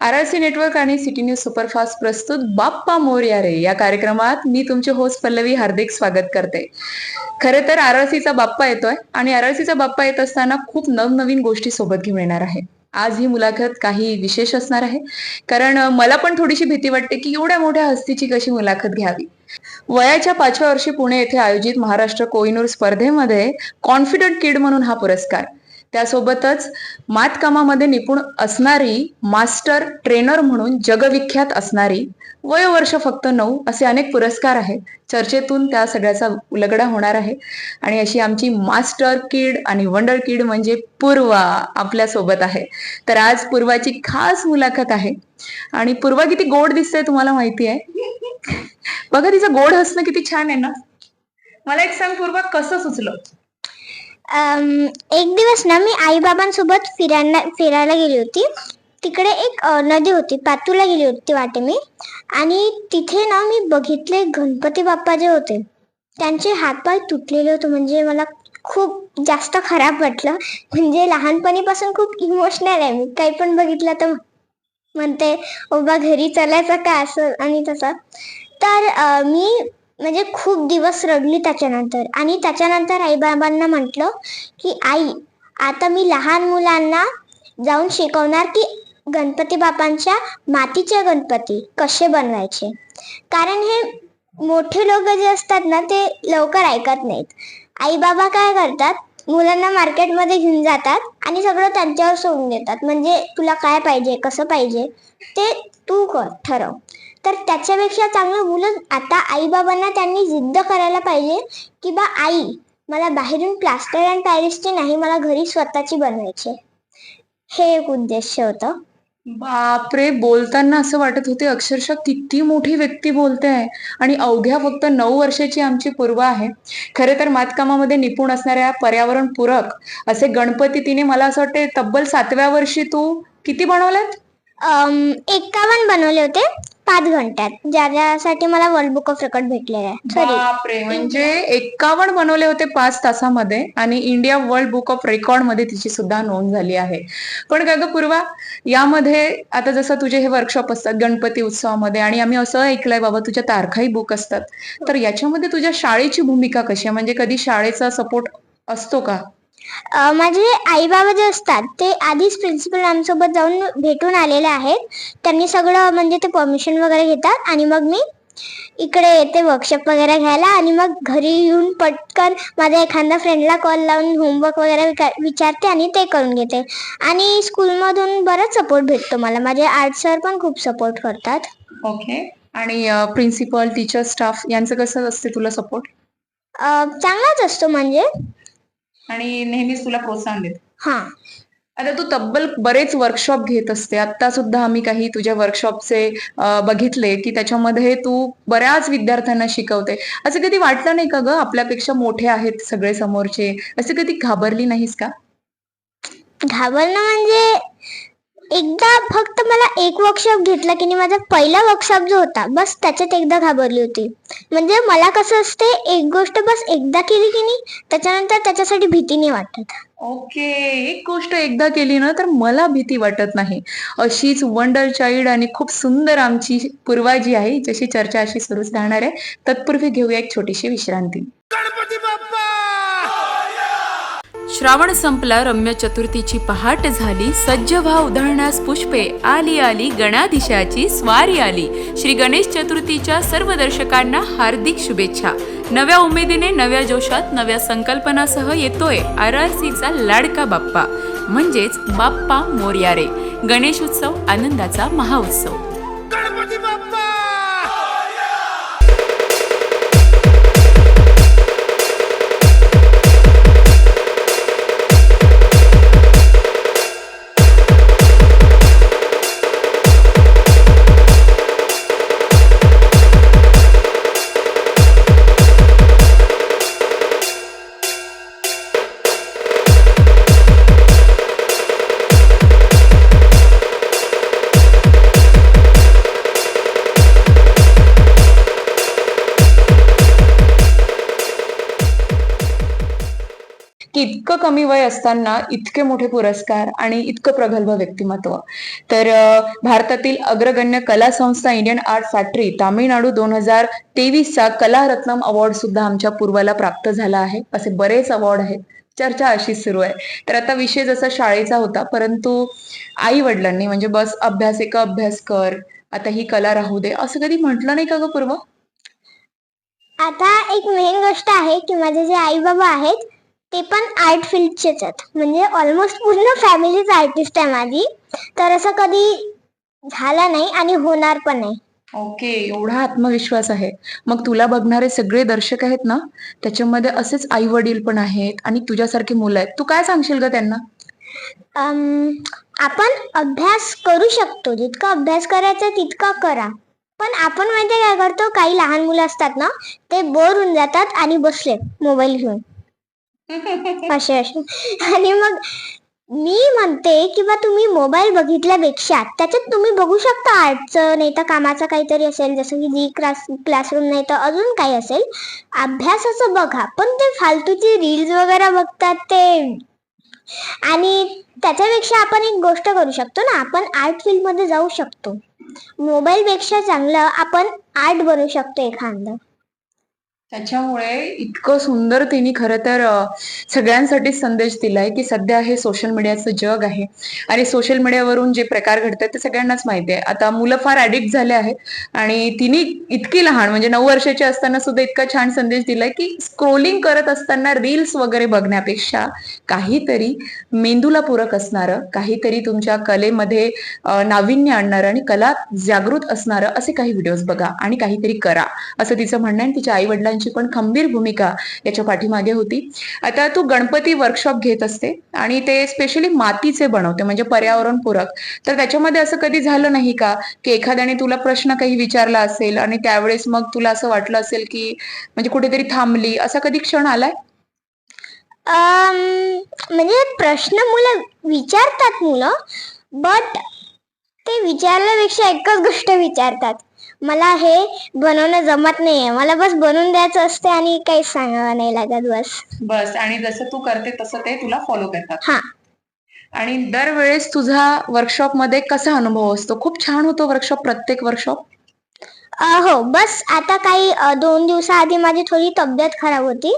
R R C network आणि city news superfast प्रस्तुत बाप्पा मोर्या रे या कार्यक्रमात मी तुमचे होस्ट पल्लवी हार्दिक स्वागत करते. खरे तर आर आर सीचा बाप्पा येतोय आणि आर आर सीचा बाप्पा येत असताना खूप नवनवीन गोष्टी सोबत घेऊन येणार आहे. आज ही मुलाखत काही विशेष असणार आहे. कारण मला पण थोडीशी भीती वाटते की एवढ्या मोठ्या हस्तीची कशी मुलाखत घ्यावी? वयाच्या पाचव्या वर्षी पुणे येथे आयोजित महाराष्ट्र कोहिनूर स्पर्धेमध्ये कॉन्फिडंट किड म्हणून हा पुरस्कार त्यासोबतच मातकामामध्ये निपुण असणारी मास्टर ट्रेनर म्हणून जगविख्यात असणारी वयोवर्ष फक्त नऊ असे अनेक पुरस्कार आहेत. चर्चेतून त्या सगळ्याचा उलगडा होणार आहे. आणि अशी आमची मास्टर किड आणि वंडर किड म्हणजे पूर्वा आपल्यासोबत आहे. तर आज पूर्वाची खास मुलाखत आहे. आणि पूर्वा किती गोड दिसते तुम्हाला माहिती आहे. बघा तिचं गोड हसणं किती छान आहे ना. मला एक सांग पूर्वा कसं सुचलं? एक दिवस ना मी आई बाबांसोबत फिरायला फिरायला गेली होती. तिकडे एक नदी होती. पातूला गेली होती वाटे मी. आणि तिथे ना मी बघितले गणपती बाप्पा जे होते त्यांचे हातपाय तुटलेले होते. म्हणजे मला खूप जास्त खराब वाटलं. म्हणजे लहानपणीपासून खूप इमोशनल आहे मी. काही पण बघितलं तर म्हणते ओबा घरी चलायचं का? असं आणि तसं. तर मी म्हणजे खूप दिवस रडली त्याच्यानंतर. आणि त्याच्यानंतर आईबाबांना म्हटलं की आई आता मी लहान मुलांना जाऊन शिकवणार की गणपती बापांच्या मातीचे गणपती कसे बनवायचे? कारण हे मोठे लोक जे असतात ना ते लवकर ऐकत नाहीत. आई बाबा काय करतात? मुलांना मार्केटमध्ये घेऊन जातात आणि सगळं त्यांच्यावर सोडून देतात. म्हणजे तुला काय पाहिजे कसं पाहिजे ते तू कर ठरव. तर त्याच्यापेक्षा चांगलं मुलं आता आई बाबांना त्यांनी जिद्द करायला पाहिजे की बा आई मला बाहेरून प्लास्टर अँड पॅरिसची नाही मला घरी स्वतःची बनवायची हे एक उद्देश होतं. बापरे बोलताना असं वाटत होते अक्षरशः किती मोठी व्यक्ती बोलते आहे. आणि अवघ्या फक्त नऊ वर्षाची आमची पूर्वा आहे. खरे तर मातकामामध्ये निपुण असणाऱ्या पर्यावरण पूरक असे गणपती तिने मला असं वाटते तब्बल सातव्या वर्षी तू किती बनवल्यात अम, एकावन्न बनवले होते. पाच घंट्यात. ज्यासाठी मला वर्ल्ड बुक ऑफ रेकॉर्ड भेटलेलं आहे. सॉरी बापरे म्हणजे एक्कावन्न बनवले होते पाच तासामध्ये आणि इंडिया वर्ल्ड बुक ऑफ रेकॉर्डमध्ये तिची सुद्धा नोंद झाली आहे. पण काय ग पूर्वा यामध्ये आता जसं तुझे हे वर्कशॉप असतात गणपती उत्सवामध्ये आणि आम्ही असं ऐकलंय बाबा तुझ्या तारखाही बुक असतात. तर याच्यामध्ये तुझ्या शाळेची भूमिका कशी आहे? म्हणजे कधी शाळेचा सपोर्ट असतो का? माझे आई बाबा जे असतात ते आधीच प्रिन्सिपल मॅमसोबत जाऊन भेटून आलेले आहेत. त्यांनी सगळं म्हणजे ते परमिशन वगैरे घेतात आणि मग मी इकडे येते वर्कशॉप वगैरे घ्यायला आणि मग घरी येऊन पटकन माझ्या एखाद्या फ्रेंडला कॉल लावून होमवर्क वगैरे विचारते आणि ते करून घेते. आणि स्कूलमधून बराच सपोर्ट भेटतो मला. माझे आर्ट सर पण खूप सपोर्ट करतात. ओके आणि प्रिन्सिपल टीचर स्टाफ यांचं कसं असते तुला सपोर्ट चांगलाच असतो म्हणजे. आणि नेहमीच तुला प्रोत्साहन देत. हां. आता तू तब्बल बरेच वर्कशॉप घेत असते. आता सुद्धा आम्ही काही तुझ्या वर्कशॉपचे बघितले की त्याच्यामध्ये तू बऱ्याच विद्यार्थ्यांना शिकवते. असं कधी वाटलं नाही का ग? आपल्यापेक्षा मोठे आहेत सगळे समोरचे. असं कधी घाबरली नाहीस का? घाबरणं म्हणजे एकदा फक्त मला एक वर्कशॉप घेतला की नाही माझा पहिला वर्कशॉप जो होता बस त्याच्यात एकदा घाबरली होती. म्हणजे मला कसं असते एक गोष्ट बस एकदा केली की नाही त्याच्यानंतर त्याच्यासाठी भीती नाही वाटत. ओके एक गोष्ट एकदा केली ना तर मला भीती वाटत नाही. अशीच वंडर चाइल्ड आणि खूप सुंदर आमची पूर्वा जी आहे जशी चर्चा अशी सुरूच राहणार आहे. तत्पूर्वी घेऊया एक छोटीशी विश्रांती. श्रावण संपला रम्य चतुर्थीची पहाट झाली. सज्ज व्हा उधळण्यास पुष्पे. आली आली गणाधीशाची स्वारी आली. श्री गणेश चतुर्थीच्या सर्व दर्शकांना हार्दिक शुभेच्छा. नव्या उमेदीने नव्या जोशात नव्या संकल्पनासह येतोय आर आर सीचा लाडका बाप्पा. म्हणजेच बाप्पा मोर्यारे. गणेश उत्सव आनंदाचा महाउत्सव. इतकं कमी वय असताना इतके मोठे पुरस्कार आणि इतकं प्रगल्भ व्यक्तिमत्व. तर भारतातील अग्रगण्य कला संस्था इंडियन आर्ट फॅक्टरी तामिळनाडू दोन हजार तेवीसचा कलारत्नम अवॉर्ड सुद्धा आमच्या पूर्वाला प्राप्त झाला आहे. असे बरेच अवॉर्ड आहेत. चर्चा अशीच सुरू आहे. तर आता विषय जसा शाळेचा होता परंतु आई वडिलांनी म्हणजे बस अभ्यास एक अभ्यास कर आता ही कला राहू दे असं कधी म्हटलं नाही का ग पूर्व? आता एक मेन गोष्ट आहे की माझे जे आई बाबा आहेत ते पण आर्ट फील्डचेच आहेत. म्हणजे ऑलमोस्ट पूर्ण फॅमिलीच आर्टिस्ट आहे माझी. तर असं कधी झालं नाही आणि होणार पण नाही. ओके एवढा आत्मविश्वास आहे. मग तुला बघणारे सगळे दर्शक आहेत ना त्याच्यामध्ये असेच आई वडील पण आहेत आणि तुझ्यासारखी मुलं आहेत. तू काय सांगशील ग त्यांना? आपण अभ्यास करू शकतो. जितका अभ्यास करायचा तितका करा. पण आपण माहितीये काय करतो? काही लहान मुलं असतात ना ते बोर होऊन जातात आणि बसले मोबाईल घेऊन. असे असे. आणि मग मी म्हणते की बा तुम्ही मोबाईल बघितल्यापेक्षा त्याच्यात तुम्ही बघू शकता आर्टचं नाही तर कामाचं काहीतरी असेल जसं की जी क्लास क्लासरूम नाही तर अजून काही असेल अभ्यासाचं बघा. पण ते फालतूचे रील्स वगैरे बघतात ते. आणि त्याच्यापेक्षा आपण एक गोष्ट करू शकतो ना आपण आर्ट फील्डमध्ये जाऊ शकतो. मोबाईलपेक्षा चांगलं आपण आर्ट बनवू शकतो एखादं. त्याच्यामुळे इतकं सुंदर तिने खरं तर सगळ्यांसाठी संदेश दिलाय की सध्या हे सोशल मीडियाचं जग आहे. आणि सोशल मीडियावरून जे प्रकार घडतात ते सगळ्यांनाच माहिती आहे. आता मुलं फार ऍडिक्ट झाले आहेत आणि तिने इतकी लहान म्हणजे नऊ वर्षाची असताना सुद्धा इतका छान संदेश दिलाय की स्क्रोलिंग करत असताना रील्स वगैरे बघण्यापेक्षा काहीतरी मेंदूला पूरक असणारं काहीतरी तुमच्या कलेमध्ये नाविन्य आणणारं आणि कला जागृत असणारं असे काही व्हिडिओज बघा आणि काहीतरी करा असं तिचं म्हणणं आहे आणि तिच्या आई वडिलांची पण खंबीर भूमिका याच्या पाठीमागे होती. आता तू गणपती वर्कशॉप घेत असते आणि ते स्पेशली मातीचे बनवते म्हणजे पर्यावरण पूरक. तर त्याच्यामध्ये असं कधी झालं नाही का की एखाद्याने तुला प्रश्न काही विचारला असेल आणि त्यावेळेस मग तुला असं वाटलं असेल की म्हणजे कुठेतरी थांबली असा कधी क्षण आलाय? म्हणजे प्रश्न मुलं विचारतात मुलं बट ते विचारल्यापेक्षा एकच गोष्ट विचारतात. मला हे बनवणं जमत नाहीये. मला बस बनवून द्यायचं असते आणि काहीच सांगावं नाही लागत बस. बस. आणि जसं तू करते तसं ते तुला फॉलो करतात. हा. आणि दरवेळेस तुझा वर्कशॉपमध्ये कसा अनुभव असतो? खूप छान होतो वर्कशॉप प्रत्येक वर्कशॉप अ, हो. बस आता काही अ, दोन दिवसाआधी माझी थोडी तब्येत खराब होती.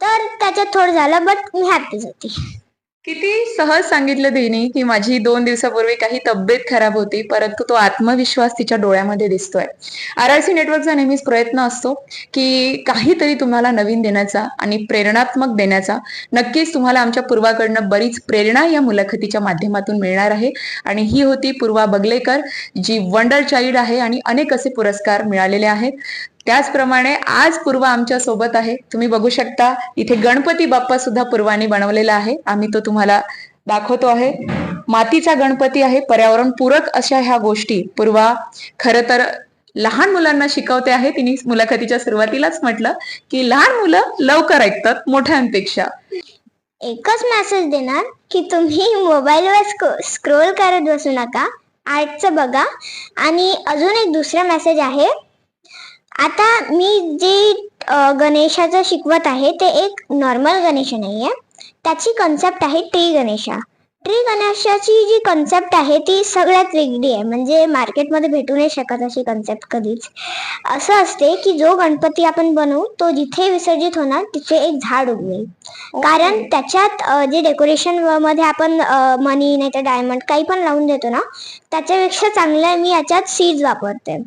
तर त्याच्यात थोडं झालं बट मी हॅपीच होती. किती सहज सांगितलं तिने की माझी दोन दिवसापूर्वी काही तब्येत खराब होती परंतु तो आत्मविश्वास तिच्या डोळ्यामध्ये दिसतोय. आर आर सी नेटवर्कचा नेहमीच प्रयत्न असतो की काहीतरी तुम्हाला नवीन देण्याचा आणि प्रेरणात्मक देण्याचा. नक्कीच तुम्हाला आमच्या पूर्वाकडनं बरीच प्रेरणा या मुलाखतीच्या माध्यमातून मिळणार आहे. आणि ही होती पूर्वा बगलेकर जी वंडर चाइल्ड आहे आणि अनेक असे पुरस्कार मिळालेले आहेत. त्याचप्रमाणे आज पूर्वा आमच्यासोबत आहे. तुम्ही बघू शकता इथे गणपती बाप्पा सुद्धा पूर्वाने बनवलेला आहे. आम्ही तो तुम्हाला दाखवतो आहे. मातीचा गणपती आहे. पर्यावरण पूरक अशा ह्या गोष्टी पूर्वा खर तर लहान मुलांना शिकवते आहे. तिने मुलाखतीच्या सुरुवातीलाच म्हटलं की लहान मुलं लवकर ऐकतात मोठ्यांपेक्षा. एकच मेसेज देणार की तुम्ही मोबाईलवर स्क्रोल करत बसू नका. आर्टचं बघा. आणि अजून एक दुसरा मेसेज आहे. आता मी जे गणेशाचं शिकवत आहे ते एक नॉर्मल गणेश नाही आहे त्याची कन्सेप्ट आहे ट्री गणेशा. ट्री गणेशाची जी कन्सेप्ट आहे ती सगळ्यात वेगळी आहे. म्हणजे मार्केटमध्ये भेटू नाही शकत अशी कन्सेप्ट कधीच. असं असते की जो गणपती आपण बनवू तो जिथे विसर्जित होणार तिथे एक झाड उगवेल. कारण त्याच्यात जे डेकोरेशनमध्ये आपण मनी नाही तर डायमंड काही पण लावून देतो ना त्याच्यापेक्षा चांगलं मी याच्यात सीड्स वापरते.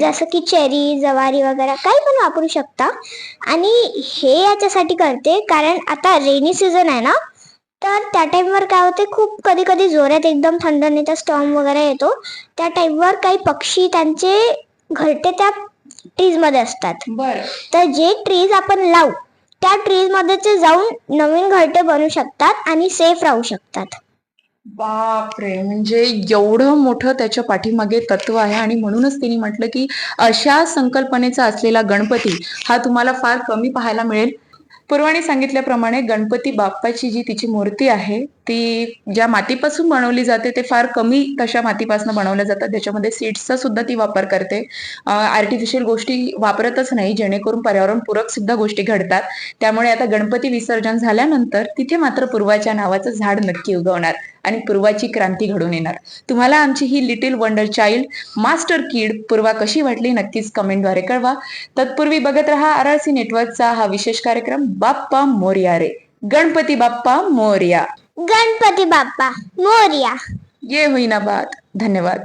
जसं की चेरी जवारी वगैरे काही पण वापरू शकता. आणि हे याच्यासाठी करते कारण आता रेनी सीझन आहे ना तर त्या टाइमवर काय होते खूप कधी कधी जोरात एकदम थंड नाही तर स्टॉर्म वगैरे येतो. त्या टाइमवर काही पक्षी त्यांचे घरटे त्या ट्रीजमध्ये असतात. बर. तर जे ट्रीज आपण लावू त्या ट्रीजमध्ये ते जाऊन नवीन घरटे बनू शकतात आणि सेफ राहू शकतात. बापरे! म्हणजे एवढं मोठं त्याच्या पाठीमागे तत्व आहे आणि म्हणूनच तिने म्हटलं की अशा संकल्पनेचा असलेला गणपती हा तुम्हाला फार कमी पाहायला मिळेल. पूर्वाने सांगितल्याप्रमाणे गणपती बाप्पाची जी तिची मूर्ती आहे ती ज्या मातीपासून बनवली जाते ते फार कमी तशा मातीपासून बनवल्या जातात. त्याच्यामध्ये सीड्सचा सुद्धा ती वापर करते. आर्टिफिशियल गोष्टी वापरतच नाही जेणेकरून पर्यावरणपूरक सुद्धा गोष्टी घडतात. त्यामुळे आता गणपती विसर्जन झाल्यानंतर तिथे मात्र पूर्वाच्या नावाचं झाड नक्की उगवणार आणि पूर्वाची क्रांती घडून येणार. तुम्हाला आमची ही little wonder child master kid Purva कशी वाटली नक्कीच कमेंटद्वारे कळवा. तत्पूर्वी बघत रहा आर आर सी नेटवर्कचा हा विशेष कार्यक्रम बाप्पा मोर्या रे. गणपती बाप्पा मोर्या. गणपती बाप्पा मोर्या. ये होईना बात धन्यवाद.